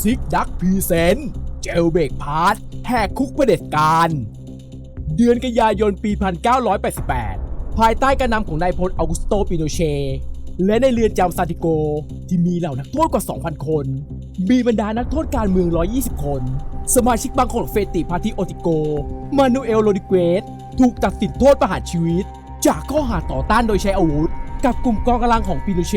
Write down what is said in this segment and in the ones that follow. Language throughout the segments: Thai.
ซิกดักพีเซนเจลเบกพาร์ทแหกคุกประเด็จการ เดือนกันยายนปี 1988 ภายใต้การนำของนายพลออกุสโตปิโนเช และในเรือนจำซานติโก ที่มีเหล่านักโทษกว่า 2,000 คน มีบรรดานักโทษการเมือง 120 คน สมาชิกบางคนของเฟติพาร์ติโอติโก มานูเอลโรดิเกสถูกตัดสินโทษประหารชีวิต จากข้อหาต่อต้านโดยใช้อาวุธ กับกลุ่มกองกำลังของปิโนเช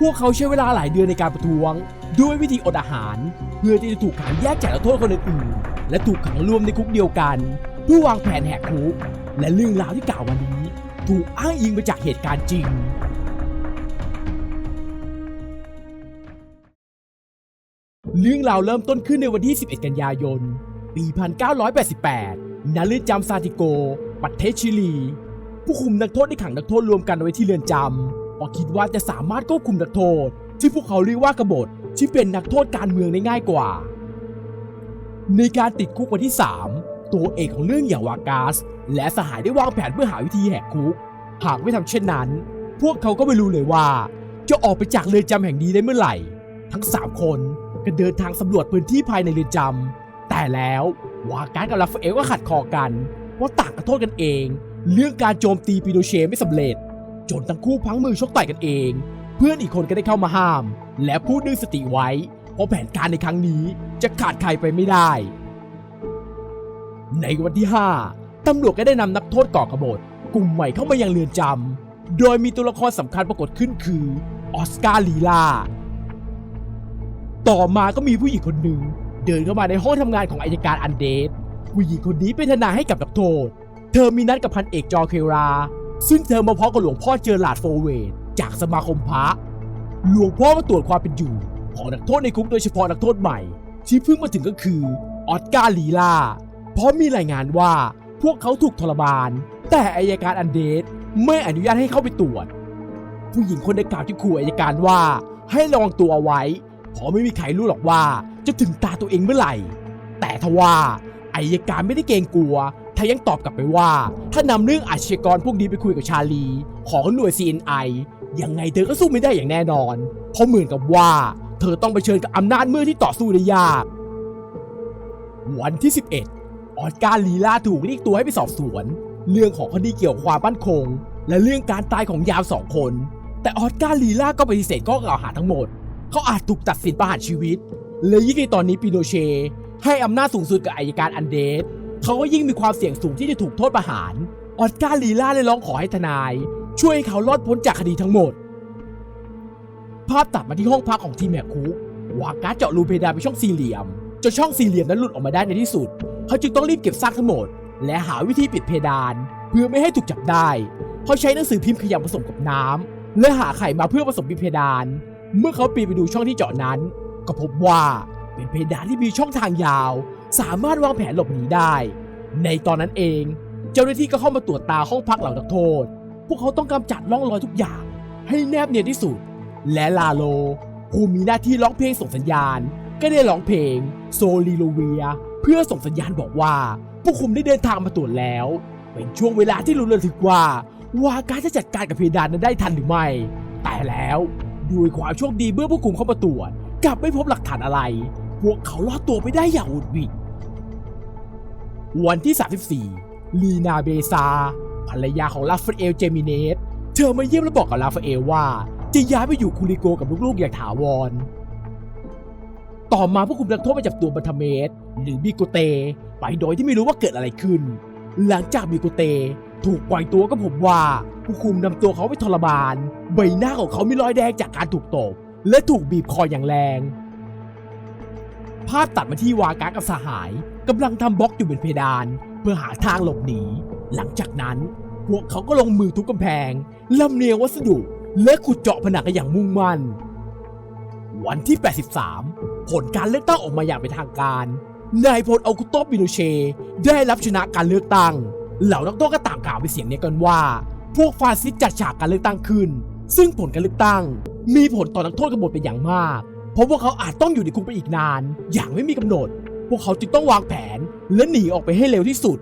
พวกเขาใช้เวลาหลายเดือนในการประท้วง ด้วยวิธีอดอาหาร เพื่อที่จะถูกขังแยกจากนักโทษคนอื่นๆและถูกขังรวมในคุกเดียวกันเพื่อวางแผนแหกคุกและเรื่องราวที่กล่าวมานี้ ถูกอ้างอิงมาจากเหตุการณ์จริง เรื่องราวเริ่มต้นขึ้นในวันที่ 11 กันยายน ปี 1988ณเรือนจำซาติโก ประเทศชิลี ผู้คุมนักโทษได้ขังนักโทษรวมกันไว้ที่เรือนจำ ราะคิดว่าจะสามารถควบคุมนักโทษ ที่พวกเขาเรียกว่ากบฏที่เป็นนักโทษการเมืองได้ง่ายกว่า ในการติดคุกวันที่ 3 ตัวเอกของเรื่องอย่างวากาส และสหายได้วางแผนเพื่อหาวิธีแหกคุก หากไม่ทำเช่นนั้น พวกเขาก็ไม่รู้เลยว่า จะออกไปจากเรือนจำแห่งนี้ได้เมื่อไหร่ ทั้ง 3 คนก็เดินทางสำรวจพื้นที่ภายในเรือนจำแต่แล้ววาการกับลาฟเอลก็ขัดคอกันเพราะต่างกันโทษกันเอง เรื่องการโจมตีปิโนเชไม่สำเร็จ จนทั้งคู่พังมือชกต่อยกันเอง เพื่อนอีกคนก็ได้เข้ามาห้าม และพูดดึงสติไว้ เพราะแผนการในครั้งนี้จะขาดใครไปไม่ได้ ในวันที่ 5ตำรวจก็ได้นำนักโทษก่อกบฏกลุ่มใหม่เข้ามายังเรือนจำโดยมีตัวละครสำคัญปรากฏขึ้นคือออสการ์ลีลาต่อมาก็มีผู้หญิงคนหนึ่งเดินเข้ามาในห้องทำงานของอายการอันเดสผู้หญิงคนนี้เป็นทนายให้กับนักโทษ เธอมีนัดกับพันเอกจอร์เครา ซึ่งเธอมาพร้อมกับหลวงพ่อเจอร์ลาดโฟเวตจากสมาคมพระหลวงพ่อมาตรวจความเป็นอยู่ ของนักโทษในคุกโดยเฉพาะนักโทษใหม่ ที่เพิ่งมาถึงก็คือออสการ์ลีลาเพราะมีรายงานว่าพวกเขาถูกทรมาน แต่อายการอันเดสไม่อนุญาตให้เข้าไปตรวจ ผู้หญิงคนดังกล่าวที่ขู่อายการว่าให้ระวังตัวเอาไว้ เพราะไม่มีใครรู้หรอกว่าจะถึงตาตัวเองเมื่อไหร่ แต่ทว่าอายการไม่ได้เกรงกลัว ธอยังตอบกลับไปว่า ถ้านำเรื่องอาชญากรพวกนี้ไปคุยกับชาลี ของหน่วย CNI ยังไงเธอก็สู้ไม่ได้อย่างแน่นอน เพราะเหมือนกับว่า เธอต้องไปเชิญกับอำนาจมืดที่ต่อสู้ได้ยาก วันที่ 11 ออสการ์ลีลาถูกเรียกตัวให้ไปสอบสวน เรื่องของคดีเกี่ยวกับความมั่นคง และเรื่องการตายของยามสองคน แต่ออสการ์ลีลาก็ปฏิเสธข้อกล่าวหาทั้งหมด เขาอาจถูกตัดสินประหารชีวิต และยิ่งในตอนนี้ปิโนเช ให้อำนาจสูงสุดกับอายการอันเดส เขาก็ยิ่งมีความเสี่ยงสูงที่จะถูกโทษประหาร ออสการ์ลีลาเลยร้องขอให้ทนาย ช่วยให้เขารอดพ้นจากคดีทั้งหมด ภาพตัดมาที่ห้องพักของทีมแหกคุกวาการ์เจาะรูเพดานไปช่องสี่เหลี่ยมจนช่องสี่เหลี่ยมนั้นหลุดออกมาได้ในที่สุด เขาจึงต้องรีบเก็บซากทั้งหมด และหาวิธีปิดเพดาน เพื่อไม่ให้ถูกจับได้ เขาใช้หนังสือพิมพ์ขยำผสมกับน้ำและหาไข่มาเพื่อผสมปิดเพดาน เมื่อเขาปีนไปดูช่องที่เจาะนั้น ก็พบว่าเป็นเพดานที่มีช่องทางยาว สามารถวางแผนหลบหนีได้ ในตอนนั้นเอง เจ้าหน้าที่ก็เข้ามาตรวจตาห้องพักเหล่านักโทษ พวกเขาต้องกำจัดร่องรอยทุกอย่าง ให้แนบเนียนที่สุด และลาโลผู้มีหน้าที่ร้องเพลงส่งสัญญาณ ก็ได้ร้องเพลงโซลีโลเวีย เพื่อส่งสัญญาณบอกว่าผู้คุมได้เดินทางมาตรวจแล้ว เป็นช่วงเวลาที่รู้ระทึกว่า วาการจะจัดการกับเพดานนั้นได้ทันหรือไม่ แต่แล้วด้วยความโชคดีเมื่อผู้คุมเข้ามาตรวจ กลับไม่พบหลักฐานอะไร พวกเขารอดตัวไปได้อย่างอุดหวิด วันที่ 34 ลีนาเบซา ภรรยาของลาฟาเอลเจมิเนส เธอมาเยี่ยมและบอกกับลาฟาเอลว่า จะย้ายไปอยู่คูริโกกับลูกๆอย่างถาวร ต่อมาผู้คุมนักโทษไปจับตัวบันทเมสหรือบิโกเต ไปโดยที่ไม่รู้ว่าเกิดอะไรขึ้น หลังจากบิโกเต ถูกปล่อยตัวก็พบว่า ผู้คุมนำตัวเขาไปทรมาน ใบหน้าของเขามีรอยแดงจากการถูกตบและถูกบีบคออย่างแรง ภาพตัดมาที่วากากับสหาย กำลังทำบล็อกอยู่บนเพดาน เพื่อหาทางหลบหนี หลังจากนั้น พวกเขาก็ลงมือทุบกำแพงลำเลียงวัสดุและขุดเจาะผนังกันอย่างมุ่งมั่น วันที่ 83 ผลการเลือกตั้งออกมาอย่างเป็นทางการ นายพลอากุโตปิโนเช ได้รับชนะการเลือกตั้ง เหล่านักโทษก็ต่างกล่าวเป็นเสียงเดียวกันว่า พวกฟาสซิสต์จัดฉากการเลือกตั้งขึ้น ซึ่งผลการเลือกตั้ง มีผลต่อนักโทษกบฏเป็นอย่างมาก เพราะพวกเขาอาจต้องอยู่ในคุกไปอีกนาน อย่างไม่มีกำหนด วกเขาจึงต้องวางแผนและหนีออกไปให้เร็วที่สุด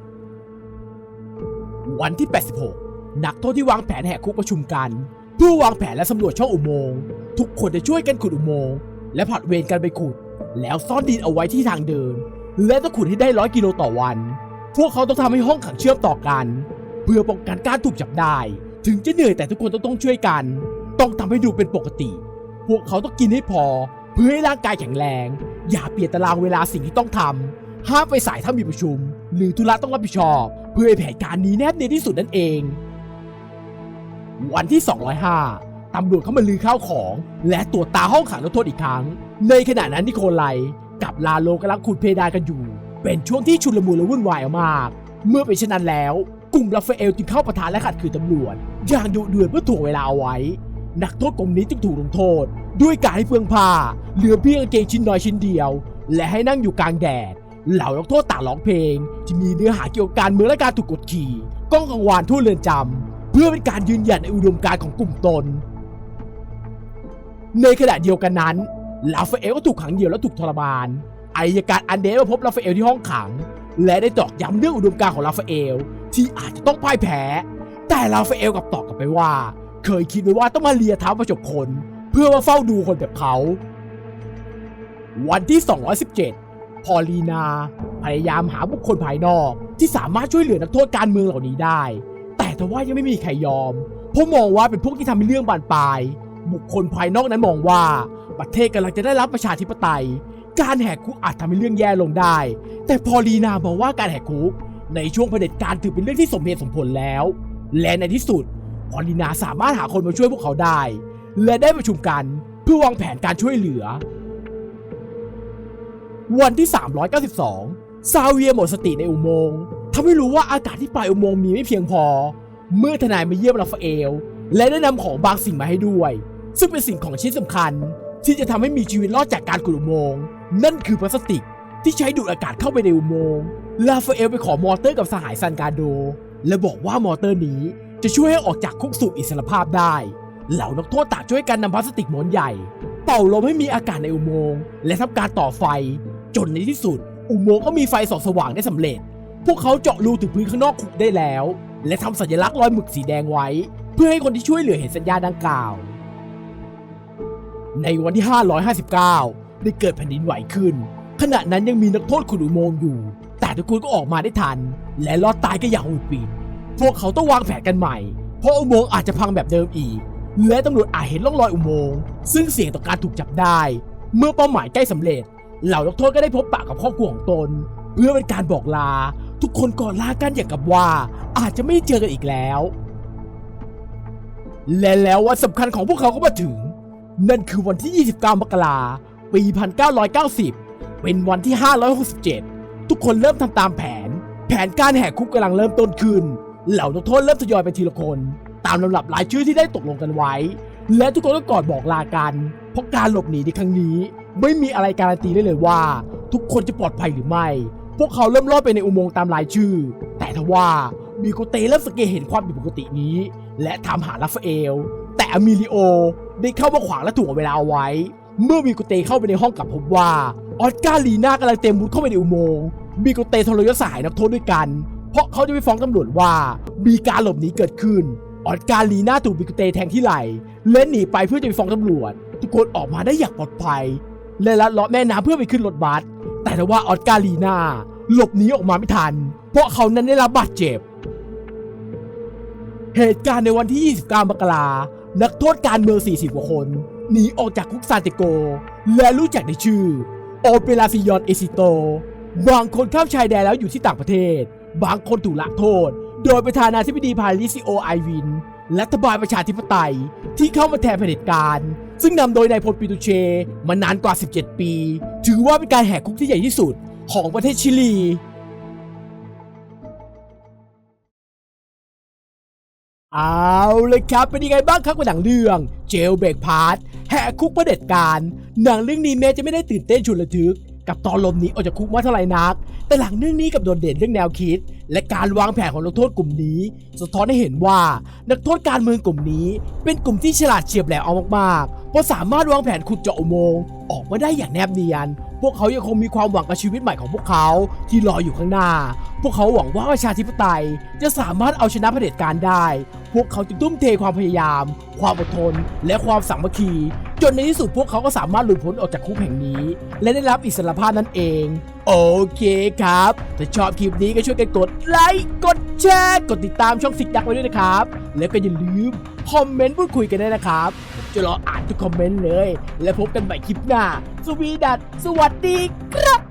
วันที่ 86 นักโทษที่วางแผนแหกคุกประชุมกัน เพื่อวางแผนและสำรวจช่องอุโมงค์ทุกคนจะช่วยกันขุดอุโมงค์และผลัดเวรกันไปขุด แล้วซ่อนดินเอาไว้ที่ทางเดิน และต้องขุดให้ได้ร้อยกิโลต่อวัน พวกเขาต้องทำให้ห้องขังเชื่อมต่อกัน เพื่อป้องกันการถูกจับได้ ถึงจะเหนื่อยแต่ทุกคนต้องต้องช่วยกัน ต้องทำให้ดูเป็นปกติ พวกเขาต้องกินให้พอ เพื่อให้ร่างกายแข็งแรง อย่าเปลี่ยนตารางเวลาสิ่งที่ต้องทำห้ามไปสายถ้ามีประชุม หรือธุระต้องรับผิดชอบ เพื่อให้แผนการนี้แนบเนียนที่สุดนั่นเอง วันที่ 205ตำรวจเข้ามาลือข้าวของ และตรวจตาห้องขังนักโทษอีกครั้ง ในขณะนั้นนิโคไลกับลาโลกำลังขุดเพดานกันอยู่ เป็นช่วงที่ชุลมุนและวุ่นวายมาก เมื่อเป็นเช่นนั้นแล้ว กลุ่มราฟาเอลจึงเข้าประทานและขัดขืนตำรวจ อย่างดุเดือดเพื่อถ่วงเวลาเอาไว้ นักโทษกลุ่มนี้จึงถูกลงโทษ ด้วยการให้เฟืองผ้าเหลือเพียงกางเกงชิ้นน้อยชิ้นเดียว และให้นั่งอยู่กลางแดด เหล่านักโทษต่างร้องเพลง ที่มีเนื้อหาเกี่ยวกับการเมืองและการถูกกดขี่ก้องกังวานทั่วเรือนจำเพื่อเป็นการยืนหยัดในอุดมการณ์ของกลุ่มตน ในขณะเดียวกันนั้นลาฟาเอลก็ถูกขังเดี่ยวและถูกทรมานอายการอันเดสมาพบลาฟาเอลที่ห้องขัง และได้ตอกย้ำเรื่องอุดมการณ์ของลาฟาเอลที่อาจจะต้องพ่ายแพ้ แต่ลาฟาเอลกลับตอบกลับไปว่า เคยคิดไว้ว่าต้องมาเลียเท้าประจบคน เพื่อมาเฝ้าดูคนแบบเขา วันที่ 217 พอลีนา พยายามหาบุคคลภายนอก ที่สามารถช่วยเหลือนักโทษการเมืองเหล่านี้ได้ แต่ทว่ายังไม่มีใครยอม เพราะมองว่าเป็นพวกที่ทำให้เรื่องบานปลาย บุคคลภายนอกนั้นมองว่าประเทศกำลังจะได้รับประชาธิปไตย การแหกคุกอาจทำให้เรื่องแย่ลงได้ แต่พอลีนามองว่าการแหกคุกในช่วงเผด็จการถือเป็นเรื่องที่สมเหตุสมผลแล้ว และในที่สุด อลีนาสามารถหาคนมาช่วยพวกเขาได้ และได้ประชุมกันเพื่อวางแผนการช่วยเหลือ วันที่ 392 ซาเวียหมดสติในอุโมงค์ทำให้รู้ว่าอากาศที่ปลายอุโมงค์มีไม่เพียงพอ เมื่อทนายมาเยี่ยมราฟาเอล และได้นำของบางสิ่งมาให้ด้วย ซึ่งเป็นสิ่งของชิ้นสำคัญ ที่จะทำให้มีชีวิตรอดจากการขุดอุโมงค์นั่นคือพลาสติกที่ใช้ดูดอากาศเข้าไปในอุโมงค์ลาฟาเอลไปขอมอเตอร์กับสหายซันการโด และบอกว่ามอเตอร์นี้ จะช่วยให้ออกจากคุกสู่อิสรภาพได้ เหล่านักโทษต่างช่วยกันนำพลาสติกม้วนใหญ่ เป่าลมให้มีอากาศในอุโมงค์และทำการต่อไฟ จนในที่สุด อุโมงค์ก็มีไฟส่องสว่างได้สำเร็จ พวกเขาเจาะรูถึงพื้นข้างนอกคุกได้แล้ว และทำสัญลักษณ์รอยหมึกสีแดงไว้ เพื่อให้คนที่ช่วยเหลือเห็นสัญญาณดังกล่าว ในวันที่ 559 ได้เกิดแผ่นดินไหวขึ้น ขณะนั้นยังมีนักโทษขุดอุโมงค์อยู่ แต่ทุกคนก็ออกมาได้ทัน และรอดตายก็อย่างหุดปิด พวกเขาต้องวางแผนกันใหม่ เพราะอุโมงค์อาจจะพังแบบเดิมอีก และตำรวจอาจเห็นร่องรอยอุโมงค์ซึ่งเสี่ยงต่อการถูกจับได้ เมื่อเป้าหมายใกล้สำเร็จ เหล่านักโทษก็ได้พบปะกับครอบครัวของตน เพื่อเป็นการบอกลา ทุกคนก่อนลากันอย่างกับว่า อาจจะไม่เจอกันอีกแล้ว และแล้ววันสำคัญของพวกเขาก็มาถึง นั่นคือวันที่ 29 มกราปี 1990 เป็นวันที่ 567 ทุกคนเริ่มทำตามแผน แผนการแหกคุกกำลังเริ่มต้นขึ้น เหล่านักโทษเริ่มทยอยไปทีละคน ตามลำดับรายชื่อที่ได้ตกลงกันไว้ และทุกคนก็กอดบอกลากัน เพราะการหลบหนีในครั้งนี้ ไม่มีอะไรการันตีได้เลยว่า ทุกคนจะปลอดภัยหรือไม่ พวกเขาเริ่มลอดไปในอุโมงค์ตามรายชื่อ แต่ทว่ามีโกเตเริ่มสังเกตเห็นความผิดปกตินี้ และถามหาราฟาเอล แต่อมิลิโอได้เข้ามาขวางและถ่วงเวลาเอาไว้ เมื่อมีโกเตเข้าไปในห้องกลับพบว่าออสการ์ลีน่ากำลังเต็มมุดเข้าไปในอุโมงค์มีโกเตทรยศสหายนักโทษด้วยกัน เพราะเขาจะไปฟ้องตำรวจว่า มีการหลบหนีเกิดขึ้นออสการ์ลีน่าถูกบิกเตแทงที่ไหล่และหนีไปเพื่อจะไปฟ้องตำรวจ ทุกคนออกมาได้อย่างปลอดภัย และลัดเลาะแม่น้ำเพื่อไปขึ้นรถบัสแต่ว่าออสการ์ลีน่าหลบหนีออกมาไม่ทัน เพราะเขานั้นได้รับบาดเจ็บ เหตุการณ์ในวันที่ 29 มกรานักโทษการเมือง 40 กว่าคนหนีออกจากคุกซานติโก และรู้จักในชื่อ โอเปราซิยอนเอซิโตบางคนข้ามชายแดนแล้วอยู่ที่ต่างประเทศ บางคนถูกละโทษ โดยประธานาธิบดีพาลิซิโอไอวิน รัฐบาลประชาธิปไตยที่เข้ามาแทนเผด็จการ ซึ่งนำโดยนายพลปิตูเช มานานกว่า 17 ปี ถือว่าเป็นการแหกคุกที่ใหญ่ที่สุดของประเทศชิลี เอาเลยครับ เป็นยังไงบ้างครับกับหนังเรื่องเจลเบกพาร์ทแหกคุกเผด็จการ หนังเรื่องนี้แม้จะไม่ได้ตื่นเต้นชุนระทึก กับตอนลมหนีออกจากคุกมาเท่าไหร่นัก แต่หลังเรื่องนี้กับโดดเด่นเรื่องแนวคิด และการวางแผนของนักโทษกลุ่มนี้ สะท้อนให้เห็นว่านักโทษการเมืองกลุ่มนี้ เป็นกลุ่มที่ฉลาดเฉียบแหลมเอามากๆเพราะสามารถวางแผนขุดเจาะอุโมงค์ออกมาได้อย่างแนบเนียน พวกเขายังคงมีความหวังกับชีวิตใหม่ของพวกเขาที่รออยู่ข้างหน้า พวกเขาหวังว่าประชาธิปไตยจะสามารถเอาชนะเผด็จการได้ พวกเขาจึงทุ่มเทความพยายาม ความอดทน และความสามัคคี จนในที่สุดพวกเขาก็สามารถหลุดพ้นออกจากคุกแห่งนี้ และได้รับอิสรภาพนั่นเอง โอเคครับ ถ้าชอบคลิปนี้ก็ช่วยกันกดไลค์ กดแชร์ กดติดตามช่องสิกยักไว้ด้วยนะครับ แล้วก็อย่าลืมคอมเมนต์พูดคุยกันได้นะครับผมจะรออ่านทุกคอมเมนต์เลย และพบกันใหม่คลิปหน้า สวีดัตสวัสดีครับ